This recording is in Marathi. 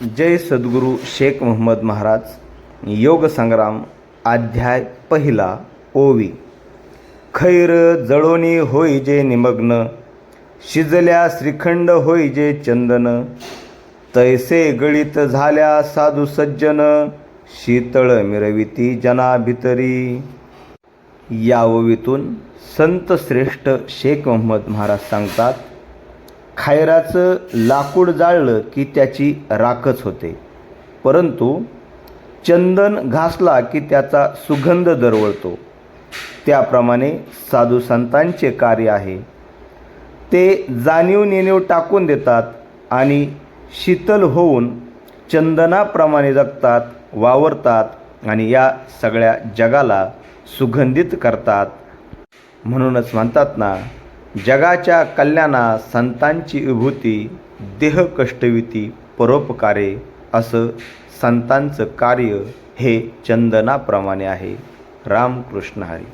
जय सद्गुरू शेख मोहम्मद महाराज योग संग्राम अध्याय पहिला ओवी. खैर जळोनी होई जे निमग्न शिजल्या श्रीखंड होई जे चंदन. तैसे गळित झाल्या साधू सज्जन शीतळ मिरविती जना भितरी. या ओवीतून संत श्रेष्ठ शेख मोहम्मद महाराज सांगतात खायराचं लाकूड जाळलं की त्याची राखच होते. परंतु चंदन घासला की त्याचा सुगंध दरवळतो. त्याप्रमाणे साधू संतांचे कार्य आहे. ते जाणीव नेणीव टाकून देतात आणि शीतल होऊन चंदनाप्रमाणे जगतात वावरतात आणि या सगळ्या जगाला सुगंधित करतात. म्हणूनच म्हणतात ना जगाच्या कल्याणा संतांची विभूती देह कष्टविती परोपकारे असं संतांचं कार्य हे चंदनाप्रमाणे आहे. रामकृष्ण हरी.